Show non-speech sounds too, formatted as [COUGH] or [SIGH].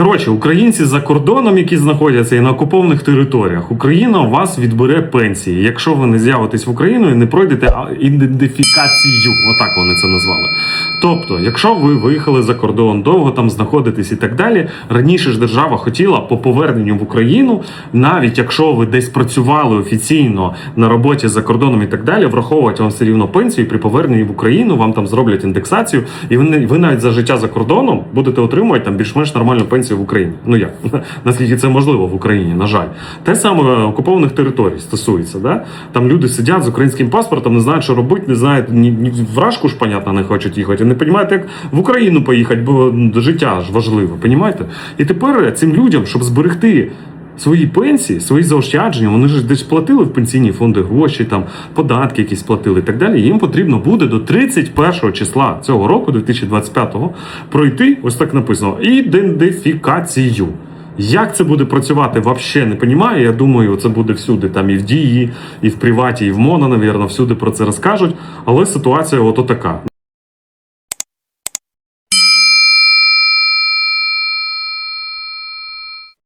Коротше, українці за кордоном, які знаходяться і на окупованих територіях, Україна у вас відбере пенсії, якщо ви не з'явитесь в Україну і не пройдете ідентифікацію. Отак вони це назвали. Тобто, якщо ви виїхали за кордон, довго там знаходитесь і так далі, раніше ж держава хотіла по поверненню в Україну, навіть якщо ви десь працювали офіційно на роботі за кордоном і так далі, враховувати вам все рівно пенсію при поверненні в Україну вам там зроблять індексацію, і ви навіть за життя за кордоном будете отримувати там більш-менш нормальну пенсію в Україні. Ну як [LAUGHS] наскільки це можливо в Україні, на жаль, те саме окупованих територій стосується. Да? Там люди сидять з українським паспортом, не знають, що робити, не знають ні, ні вражку ж, понятно, не хочуть їхати. Не розуміють, як в Україну поїхати, бо життя ж важливе, понімаєте? І тепер цим людям, щоб зберегти свої пенсії, свої заощадження, вони ж десь платили в пенсійні фонди гроші, там податки якісь платили і так далі. Їм потрібно буде до 31 числа цього року, 2025-го, пройти, ось так написано, ідентифікацію. Як це буде працювати, взагалі не розумію. Я думаю, це буде всюди, там і в дії, і в приваті, і в моно, навірно, всюди про це розкажуть. Але ситуація ото така.